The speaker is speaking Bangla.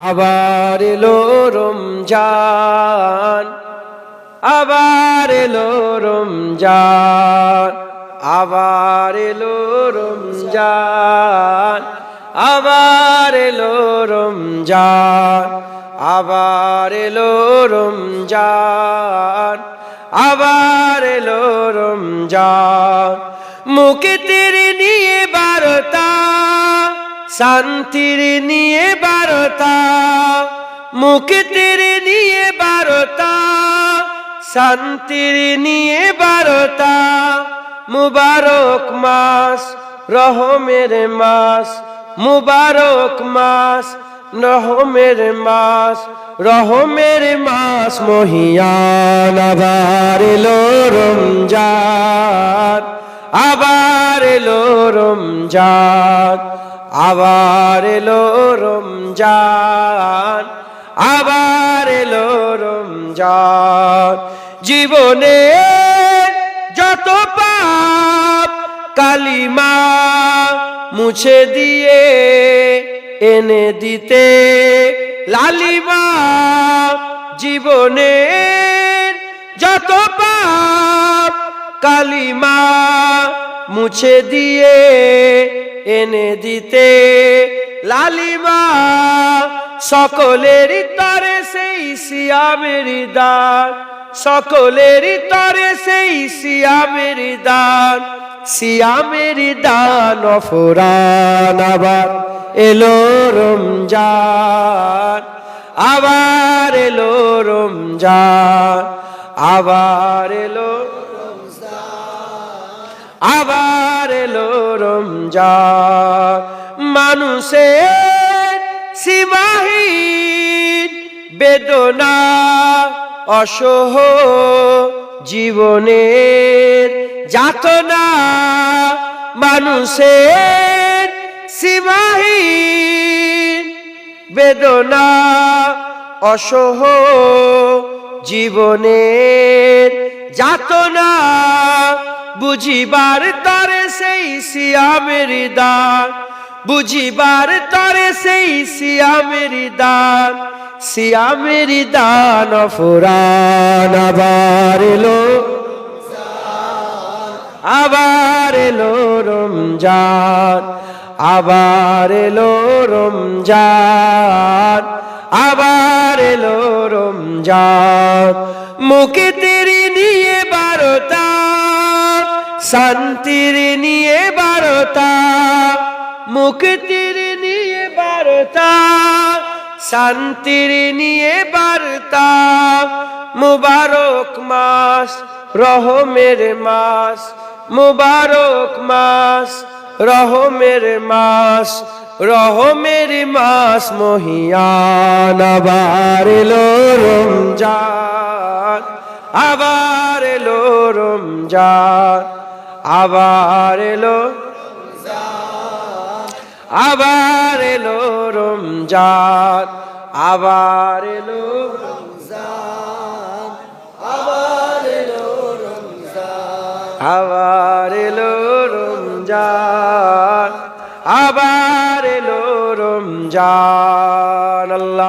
আবার এলো রমজান, আবার এলো রমজান, আবার এলো রমজান, আবার এলো রমজান, আবার এলো রমজান, আবার এলো রমজান। মুখে তেরে নিয়ে বারতা শান্তির নিয়ে বারতা মুখে তেরে নিয়ে বারতা, শান্তির নিয়ে বারতা, মুবারক মাস, রহমের মাস, মুবারক মাস, রহমের মাস রহমের মাস, মহিয়ান আবার এলো রমজান, আবার এলো রমজান। আবার এলো রমজান, আবার এলো রমজান। জীবনে যত পাপ কালিমা মুছে দিয়ে এনে দিতে, লালিমা জীবনে যত পাপ কালিমা মুছে দিয়ে এনে দিতে। লালিমা, সকলের তরে সেই সিয়ামের দান। সকলের তরে সেই সিয়ামের দান। সিয়ামের দান অফরান আবার এলো রমজান। আবার এলো রমজান। আবার এলো আবার এলো রমজান। মানুষের সীমাহীন বেদনা, অসহ জীবনের যাতনা। মানুষের সীমাহীন বেদনা, অসহ জীবনের যাতনা। বুঝিবার তরে সেই সিয়ামের দান, বুঝিবার তরে সেই সিয়ামের দান সিয়ামের দান ফুরান আবার এলো আবার এলো রমজান, আবার এলো রমজান, আবার এলো রমজান। মুখে তেরি নিয়ে বারতা শান্তির নিয়ে বারতা, মুক্তির নিয়ে বারতা, শান্তির নিয়ে বার্তা, মুবারক মাস, রহমের মাস, মুবারক মাস, রহমের মাস রহমের মাস, মহিয়ান আবার এলো রমজান, আবার এলো রমজান। আবার এলো আবার এলো রমজান আবার এলো আবার এলো রমজান আবার এলো রমজান আল্লাহ।